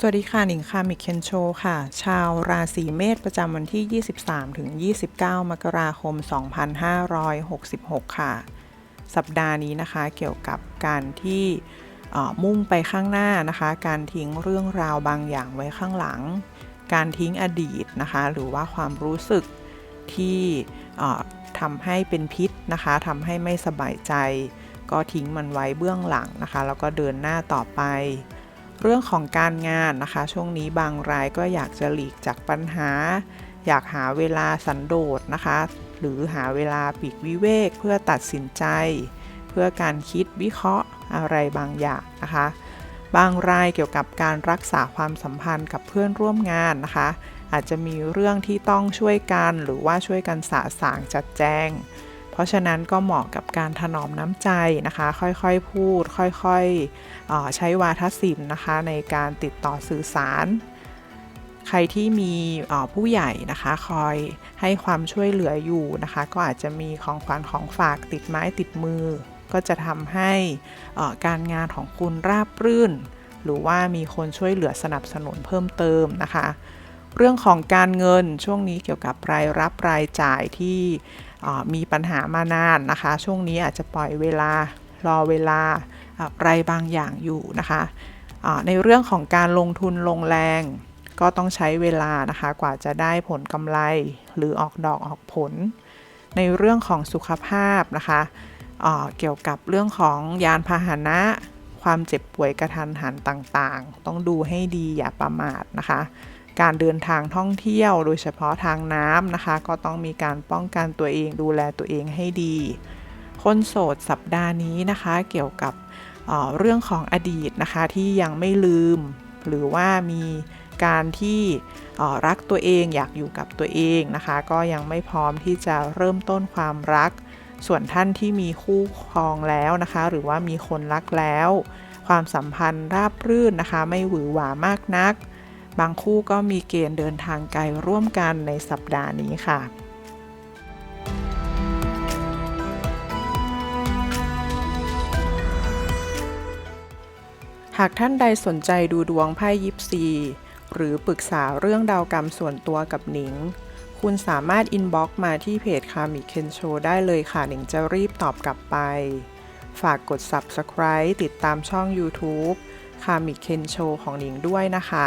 สวัสดีค่ะ หนิงค่ะ มิเคนโชค่ะ ชาวราศีเมษประจำวันที่ 23 ถึง 29 มกราคม 2566 ค่ะ สัปดาห์นี้นะคะ เกี่ยวกับการที่มุ่งไปข้างหน้านะคะ การทิ้งเรื่องราวบางอย่างไว้ข้างหลัง การทิ้งอดีตนะคะ หรือว่าความรู้สึกที่ทำให้เป็นพิษนะคะทำให้ไม่สบายใจ ก็ทิ้งมันไว้เบื้องหลังนะคะ แล้วก็เดินหน้าต่อไป เรื่องของการงานนะคะ ช่วงนี้บางรายก็อยากจะหลีกจากปัญหา อยากหาเวลาสันโดษนะคะ หรือหาเวลาปีกวิเวก เพื่อตัดสินใจ เพื่อการคิดวิเคราะห์อะไรบางอย่างนะคะ บางรายเกี่ยวกับการรักษาความสัมพันธ์กับเพื่อนร่วมงานนะคะ อาจจะมีเรื่องที่ต้องช่วยกันหรือว่าช่วยกันสะสางจัดแจง เพราะฉะนั้นก็เหมาะกับการถนอมน้ำใจนะคะ ค่อยๆพูด ค่อยๆใช้วาทศิลป์นะคะ ในการติดต่อสื่อสาร ใครที่มีผู้ใหญ่นะคะ คอยให้ความช่วยเหลืออยู่นะคะ ก็อาจจะมีของขวัญของฝากติดไม้ติดมือ ก็จะทำให้การงานของคุณราบรื่น หรือว่ามีคนช่วยเหลือสนับสนุนเพิ่มเติมนะคะ เรื่องของการเงินช่วงนี้เกี่ยวกับรายรับรายจ่ายที่มีปัญหามานานนะคะ ช่วงนี้อาจจะปล่อยเวลารอเวลาอะไรบางอย่างอยู่นะคะอ่าในเรื่องของการลงทุนลงแรงก็ต้องใช้เวลานะคะกว่าจะได้ผลกำไรหรือออกดอกออกผล ในเรื่องของสุขภาพนะคะเกี่ยวกับเรื่องของยานพาหนะ ความเจ็บป่วยกระทันหันต่างๆ ต้องดูให้ดีอย่าประมาทนะคะ การเดินทางท่องเที่ยว โดยเฉพาะทางน้ำนะคะ ก็ต้องมีการป้องกันตัวเองดูแลตัวเองให้ดี คนโสดสัปดาห์นี้นะคะเกี่ยวกับเเรื่องของอดีตนะคะที่ยังไม่ลืม หรือว่ามีการที่รักตัวเองอยากอยู่กับตัวเองนะคะ ก็ยังไม่พร้อมที่จะเริ่มต้นความรัก ส่วนท่านที่มีคู่ครองแล้วนะคะ หรือว่ามีคนรักแล้ว ความสัมพันธ์ราบรื่นนะคะ ไม่หวือหวามากนัก บางคู่ก็มีเกณฑ์เดินทางไกลร่วมกันในสัปดาห์นี้ค่ะหากท่านใดสนใจดูดวงไพ่ยิปซี หรือปรึกษาเรื่องดาวกรรมส่วนตัวกับหนิง คุณสามารถอินบ็อกซ์มาที่เพจคามิเคนโชได้เลยค่ะ หนิงจะรีบตอบกลับไป ฝากกด Subscribe ติดตามช่อง YouTube คามิเคนโชของหนิงด้วยนะคะ